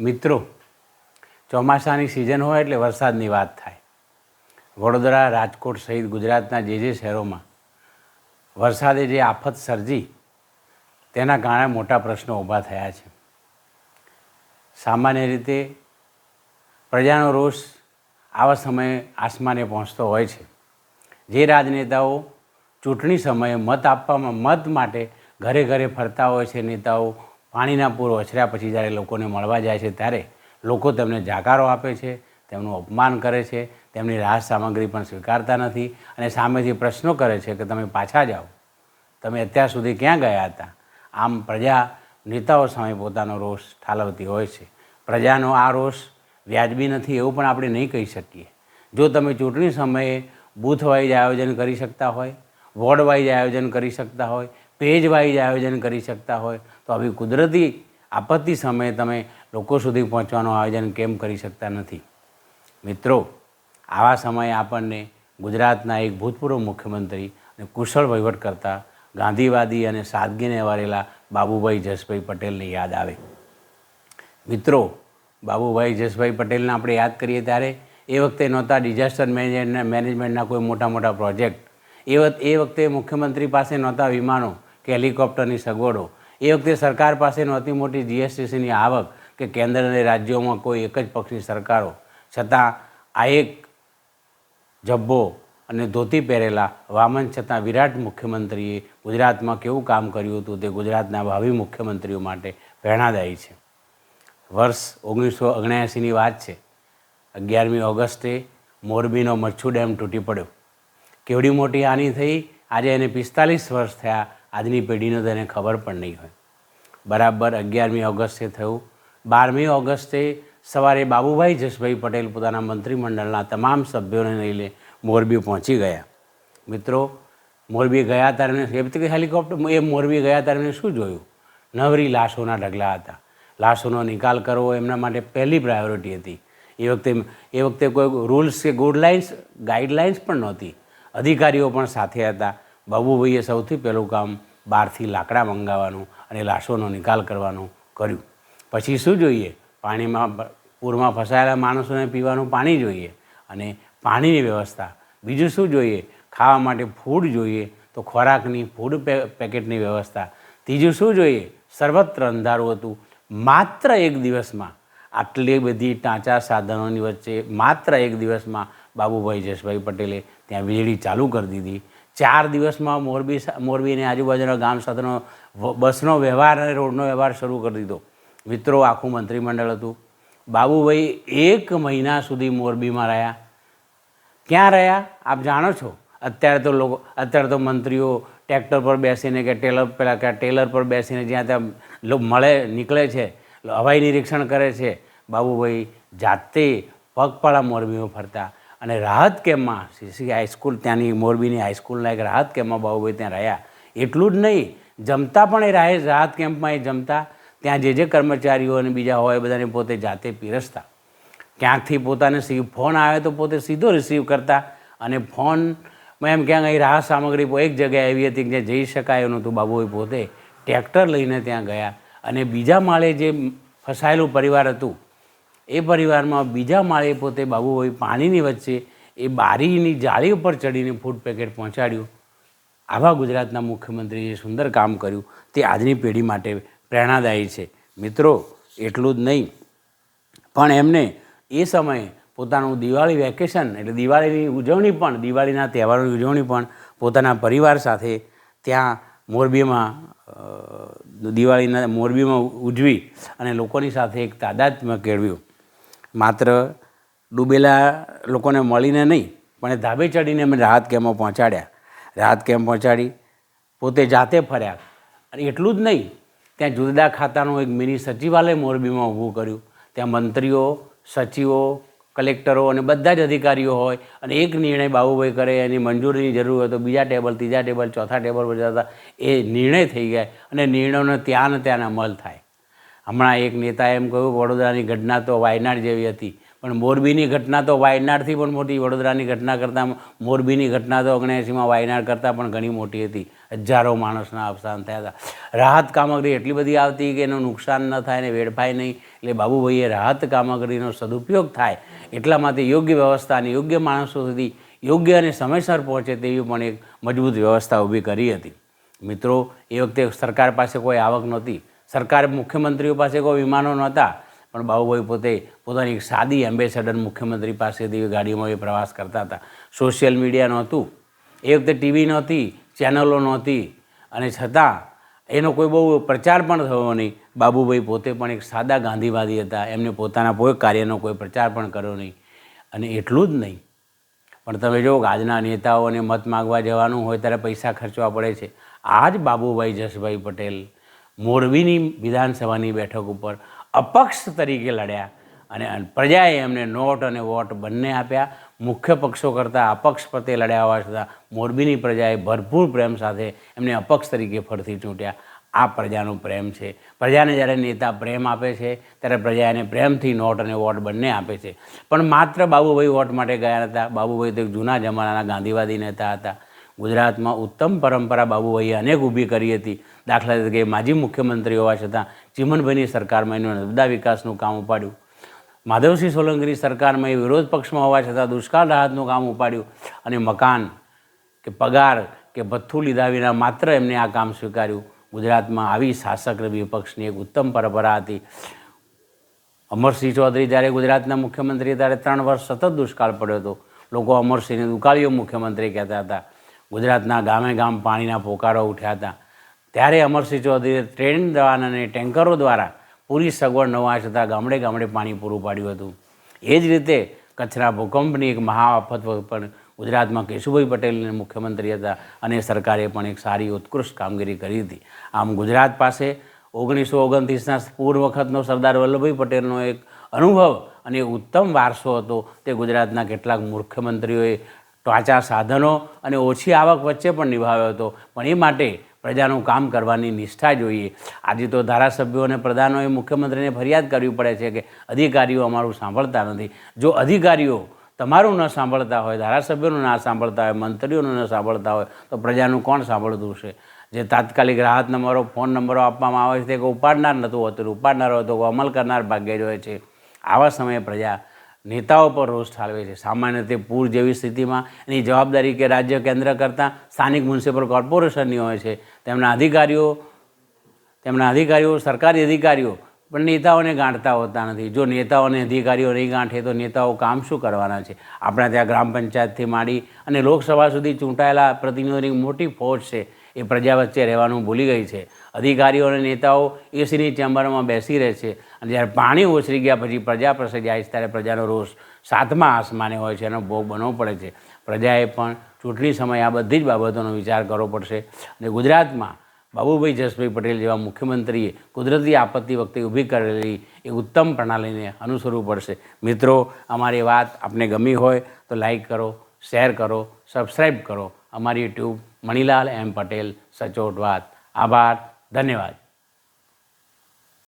મિત્રો, ચોમાસાની સિઝન હોય એટલે વરસાદની વાત થાય. વડોદરા, રાજકોટ સહિત ગુજરાતના જે જે શહેરોમાં વરસાદે જે આફત સર્જી, તેના કારણે મોટા પ્રશ્નો ઊભા થયા છે. સામાન્ય રીતે પ્રજાનો રોષ આવા સમયે આસમાને પહોંચતો હોય છે. જે રાજનેતાઓ ચૂંટણી સમયે મત આપવામાં મત માટે ઘરે ઘરે ફરતા હોય છે, નેતાઓ પાણીના પૂર ઓછર્યા પછી જ્યારે લોકોને મળવા જાય છે ત્યારે લોકો તેમને જાકારો આપે છે, તેમનું અપમાન કરે છે, તેમની રાહત સામગ્રી પણ સ્વીકારતા નથી અને સામેથી પ્રશ્નો કરે છે કે તમે પાછા જાઓ. તમે અત્યાર સુધી ક્યાં ગયા હતા? આમ પ્રજા નેતાઓ સામે પોતાનો રોષ ઠાલવતી હોય છે. પ્રજાનો આ રોષ વ્યાજબી નથી એવું પણ આપણે નહીં કહી શકીએ. જો તમે ચૂંટણી સમયે બૂથ વાઇઝ આયોજન કરી શકતા હોય વોર્ડ વાઇઝ આયોજન કરી શકતા હોય પેજ વાઇઝ આયોજન કરી શકતા હોય તો આવી કુદરતી આપત્તિ સમયે તમે લોકો સુધી પહોંચવાનું આયોજન કેમ કરી શકતા નથી? મિત્રો, આવા સમયે આપણને ગુજરાતના એક ભૂતપૂર્વ મુખ્યમંત્રી અને કુશળ વહીવટ કરતા ગાંધીવાદી અને સાદગીને વારેલા બાબુભાઈ જસભાઈ પટેલને યાદ આવે. મિત્રો, બાબુભાઈ જસભાઈ પટેલને આપણે યાદ કરીએ ત્યારે એ વખતે નહોતા ડિઝાસ્ટર મેનેજમેન્ટ મેનેજમેન્ટના કોઈ મોટા મોટા પ્રોજેક્ટ એ એ વખતે મુખ્યમંત્રી પાસે નહોતા વિમાનો. કે હેલિકોપ્ટરની સગવડો. એ વખતે સરકાર પાસે નહોતી મોટી જીએસટીસીની આવક કે કેન્દ્ર અને રાજ્યોમાં કોઈ એક જ પક્ષની સરકારો. છતાં આ એક જબ્બો અને ધોતી પહેરેલા વામન છતાં વિરાટ મુખ્યમંત્રીએ ગુજરાતમાં કેવું કામ કર્યું હતું તે ગુજરાતના ભાવિ મુખ્યમંત્રીઓ માટે પ્રેરણાદાયી છે. વર્ષ ઓગણીસો ઓગણ્યાસીની વાત છે. અગિયારમી ઓગસ્ટે મોરબીનો મચ્છુ ડેમ તૂટી પડ્યો. કેવડી મોટી હાનિ થઈ? આજે એને પિસ્તાલીસ વર્ષ થયા આજની પેઢીને તેને ખબર પણ નહીં હોય. બરાબર અગિયારમી ઓગસ્ટે થયું. બારમી ઓગસ્ટે સવારે બાબુભાઈ જસભાઈ પટેલ પોતાના મંત્રીમંડળના તમામ સભ્યોને લઈને મોરબી પહોંચી ગયા. મિત્રો, મોરબી ગયા ત્યારે એ કે હેલિકોપ્ટર, એ મોરબી ગયા ત્યારે એમણે શું જોયું? નવરી લાશોના ઢગલા હતા. લાશોનો નિકાલ કરવો એમના માટે પહેલી પ્રાયોરિટી હતી. એ વખતે એ વખતે કોઈ રૂલ્સ કે ગુડલાઇન્સ ગાઈડલાઇન્સ પણ નહોતી. અધિકારીઓ પણ સાથે હતા. બાબુભાઈએ સૌથી પહેલું કામ બહારથી લાકડા મંગાવવાનું અને લાશોનો નિકાલ કરવાનું કર્યું. પછી શું જોઈએ? પાણીમાં પૂરમાં ફસાયેલા માણસોને પીવાનું પાણી જોઈએ અને પાણીની વ્યવસ્થા. બીજું શું જોઈએ? ખાવા માટે ફૂડ જોઈએ તો ખોરાકની, ફૂડ પેકેટની વ્યવસ્થા. ત્રીજું શું જોઈએ? સર્વત્ર અંધારું હતું. માત્ર એક દિવસમાં આટલી બધી ટાંચા સાધનોની વચ્ચે માત્ર એક દિવસમાં બાબુભાઈ જસભાઈ પટેલે ત્યાં વીજળી ચાલુ કરી દીધી. ચાર દિવસમાં મોરબી મોરબીની આજુબાજુના ગામ સાથેનો બસનો વ્યવહાર અને રોડનો વ્યવહાર શરૂ કરી દીધો. મિત્રો, આખું મંત્રીમંડળ હતું. બાબુભાઈ એક મહિના સુધી મોરબીમાં રહ્યા. ક્યાં રહ્યા? આપ જાણો છો? અત્યારે તો લોકો, અત્યારે તો મંત્રીઓ ટ્રેક્ટર પર બેસીને કે ટેલર, પેલા કે ટેલર પર બેસીને જ્યાં ત્યાં મળે, નીકળે છે, હવાઈ નિરીક્ષણ કરે છે. બાબુભાઈ જાતે પગપાળા મોરબીમાં ફરતા. અને રાહત કેમ્પમાં સીસી હાઈસ્કૂલ, ત્યાંની મોરબીની હાઈસ્કૂલના એક રાહત કેમ્પમાં બાબુભાઈ ત્યાં રહ્યા? એટલું જ નહીં, જમતા પણ એ રાહે, રાહત કેમ્પમાં એ જમતા. ત્યાં જે જે કર્મચારીઓ અને બીજા હોય બધાને પોતે જાતે પીરસતા. ક્યાંકથી પોતાને સીવ ફોન આવે તો પોતે સીધો રિસીવ કરતા અને ફોનમાં એમ ક્યાંક અહીં રાહત સામગ્રી એક જગ્યાએ એવી હતી કે જઈ શકાય એવું નહોતું. બાબુભાઈ પોતે ટ્રેક્ટર લઈને ત્યાં ગયા અને બીજા માળે જે ફસાયેલું પરિવાર હતું એ પરિવારમાં બીજા માળે પોતે બાબુભાઈ પાણીની વચ્ચે એ બારીની જાળી ઉપર ચડીને ફૂડ પેકેટ પહોંચાડ્યું. આવા ગુજરાતના મુખ્યમંત્રીએ સુંદર કામ કર્યું તે આજની પેઢી માટે પ્રેરણાદાયી છે. મિત્રો, એટલું જ નહીં. પણ એમને એ સમયે પોતાનું દિવાળી વેકેશન એટલે દિવાળીની ઉજવણી પણ, દિવાળીના તહેવારોની ઉજવણી પણ પોતાના પરિવાર સાથે ત્યાં મોરબીમાં દિવાળીના મોરબીમાં ઉજવી અને લોકોની સાથે એક તાદાત્મ્ય કેળવ્યું. માત્ર ડૂબેલા લોકોને મળીને નહીં, પણ એ ધાબે ચડીને અમે રાહત કેમ્પમાં પહોંચાડ્યા. રાહત કેમ્પ પહોંચાડી, પોતે જાતે ફર્યા. અને એટલું જ નહીં, ત્યાં જુદા ખાતાનું એક મિની સચિવાલય મોરબીમાં ઊભું કર્યું. ત્યાં મંત્રીઓ, સચિવો, કલેક્ટરો અને બધા જ અધિકારીઓ હોય અને એક નિર્ણય બાબુભાઈ કરે, એની મંજૂરીની જરૂર હોય તો બીજા ટેબલ, ત્રીજા ટેબલ, ચોથા ટેબલ પર જતા એ નિર્ણય થઈ જાય અને નિર્ણયોનો ત્યાં ને ત્યાં અમલ થાય. હમણાં એક નેતા એમ કહ્યું, વડોદરાની ઘટના તો વાયનાડ જેવી હતી. પણ મોરબીની ઘટના તો વાયનાડથી પણ મોટી, વડોદરાની ઘટના કરતાં મોરબીની ઘટના તો ઓગણએંસીમાં વાયનાડ કરતાં પણ ઘણી મોટી હતી. હજારો માણસના અવસાન થયા હતા. રાહત કામગીરી એટલી બધી આવતી કે એનું નુકસાન ન થાય ને વેડફાય નહીં. એટલે બાબુભાઈએ રાહત કામગીરીનો સદુપયોગ થાય એટલા માટે યોગ્ય વ્યવસ્થા અને યોગ્ય માણસો સુધી યોગ્ય અને સમયસર પહોંચે તેવી પણ એક મજબૂત વ્યવસ્થા ઊભી કરી હતી. મિત્રો, એ વખતે સરકાર પાસે કોઈ આવક નહોતી. સરકાર મુખ્યમંત્રીઓ પાસે કોઈ વિમાનો નહોતા, પણ બાબુભાઈ પોતે પોતાની એક સાદી એમ્બેસેડર મુખ્યમંત્રી પાસેથી ગાડીમાં એ પ્રવાસ કરતા હતા. સોશિયલ મીડિયા નહોતું. એ વખતે ટીવી નહોતી ચેનલો નહોતી. અને છતાં એનો કોઈ બહુ પ્રચાર પણ થયો નહીં. બાબુભાઈ પોતે પણ એક સાદા ગાંધીવાદી હતા. એમને પોતાના કોઈ કાર્યનો કોઈ પ્રચાર પણ કર્યો નહીં. અને એટલું જ નહીં. પણ તમે જો આજના નેતાઓને મત માગવા જવાનું હોય ત્યારે પૈસા ખર્ચવા પડે છે. આ જ બાબુભાઈ જસભાઈ પટેલ મોરબીની વિધાનસભાની બેઠક ઉપર અપક્ષ તરીકે લડ્યા અને પ્રજાએ એમને નોટ અને વોટ બંને આપ્યા. મુખ્ય પક્ષો કરતાં અપક્ષ પ્રત્યે લડ્યા હોવા છતાં મોરબીની પ્રજાએ ભરપૂર પ્રેમ સાથે એમને અપક્ષ તરીકે ફરીથી ચૂંટ્યા. આ પ્રજાનો પ્રેમ છે. પ્રજાને જ્યારે નેતા પ્રેમ આપે છે, ત્યારે પ્રજા એને પ્રેમથી નોટ અને વોટ બંને આપે છે. પણ માત્ર બાબુભાઈ વોટ માટે ગયા હતા બાબુભાઈ તો જૂના જમાનાના ગાંધીવાદી નેતા હતા. ગુજરાતમાં ઉત્તમ પરંપરા બાબુભાઈએ અનેક ઊભી કરી હતી. દાખલા તરીકે માજી મુખ્યમંત્રી હોવા છતાં ચીમનભાઈની સરકારમાં એનું નર્મદા વિકાસનું કામ ઉપાડ્યું. માધવસિંહ સોલંકીની સરકારમાં એ વિરોધ પક્ષમાં હોવા છતાં દુષ્કાળ રાહતનું કામ ઉપાડ્યું. અને મકાન કે પગાર કે ભથ્થું લીધા વિના માત્ર એમને આ કામ સ્વીકાર્યું. ગુજરાતમાં આવી શાસક વિપક્ષની એક ઉત્તમ પરંપરા હતી. અમરસિંહ ચૌધરી જ્યારે ગુજરાતના મુખ્યમંત્રી ત્યારે ત્રણ વર્ષ સતત દુષ્કાળ પડ્યો હતો. લોકો અમરસિંહને દુકાળીઓ મુખ્યમંત્રી કહેતા હતા. ગુજરાતના ગામે ગામ પાણીના પોકારો ઉઠ્યા હતા. ત્યારે અમરસિંહ ચૌધરીએ ટ્રેન દ્વારા અને ટેન્કરો દ્વારા પૂરી સગવડ ન હોવા છતાં ગામડે ગામડે પાણી પૂરું પાડ્યું હતું. એ જ રીતે કચ્છના ભૂકંપની એક મહાઆફત પણ ગુજરાતમાં કેશુભાઈ પટેલને મુખ્યમંત્રી હતા અને સરકારે પણ એક સારી ઉત્કૃષ્ટ કામગીરી કરી હતી. આમ ગુજરાત પાસે ઓગણીસો ઓગણત્રીસના પૂર વખતનો સરદાર વલ્લભભાઈ પટેલનો એક અનુભવ અને ઉત્તમ વારસો હતો તે ગુજરાતના કેટલાક મુખ્યમંત્રીઓએ ટોચા સાધનો અને ઓછી આવક વચ્ચે પણ નિભાવ્યો હતો. પણ એ માટે પ્રજાનું કામ કરવાની નિષ્ઠા જોઈએ. આજે તો ધારાસભ્યો અને પ્રધાનોએ મુખ્યમંત્રીને ફરિયાદ કરવી પડે છે કે અધિકારીઓ અમારું સાંભળતા નથી. જો અધિકારીઓ તમારું ન સાંભળતા હોય, ધારાસભ્યોનું ના સાંભળતા હોય, મંત્રીઓનું ન સાંભળતા હોય, તો પ્રજાનું કોણ સાંભળતું છે જે તાત્કાલિક રાહત નંબરો, ફોન નંબરો આપવામાં આવે છે તે ઉપાડનાર નહોતું હોતું. ઉપાડનાર હોય તો અમલ કરનાર ભાગ્ય જ હોય છે. આવા સમયે પ્રજા નેતાઓ પર રોષ ઠાલવે છે. સામાન્ય રીતે પૂર જેવી સ્થિતિમાં એની જવાબદારી કે રાજ્ય કેન્દ્ર કરતાં સ્થાનિક મ્યુનિસિપલ કોર્પોરેશનની હોય છે. તેમના અધિકારીઓ તેમના અધિકારીઓ, સરકારી અધિકારીઓ પણ નેતાઓને ગાંઠતા હોતા નથી. જો નેતાઓને અધિકારીઓ નહીં ગાંઠે તો નેતાઓ કામ શું કરવાના છે? આપણા ત્યાં ગ્રામ પંચાયતથી માંડી અને લોકસભા સુધી ચૂંટાયેલા પ્રતિનિધિઓની મોટી ફોજ છે. એ પ્રજા વચ્ચે રહેવાનું ભૂલી ગઈ છે. અધિકારીઓ અને નેતાઓ એસીની ચેમ્બરમાં બેસી રહે છે અને જ્યારે પાણી ઓસરી ગયા પછી પ્રજા પાસે જાય છે ત્યારે પ્રજાનો રોષ સાતમા આસમાને હોય છે એનો ભોગ બનવો પડે છે. પ્રજાએ પણ ચૂંટણી સમયે આ બધી જ બાબતોનો વિચાર કરવો પડશે. અને ગુજરાતમાં બાબુભાઈ જસભાઈ પટેલ જેવા મુખ્યમંત્રીએ કુદરતી આપત્તિ વખતે ઊભી કરેલી એ ઉત્તમ પ્રણાલીને અનુસરવું પડશે. મિત્રો, અમારી વાત આપને ગમી હોય તો લાઈક કરો, શેર કરો, સબસ્ક્રાઈબ કરો. અમારી યુટ્યુબ મણિલાલ એમ પટેલ સચોટ વાત. આભાર. ધન્યવાદ.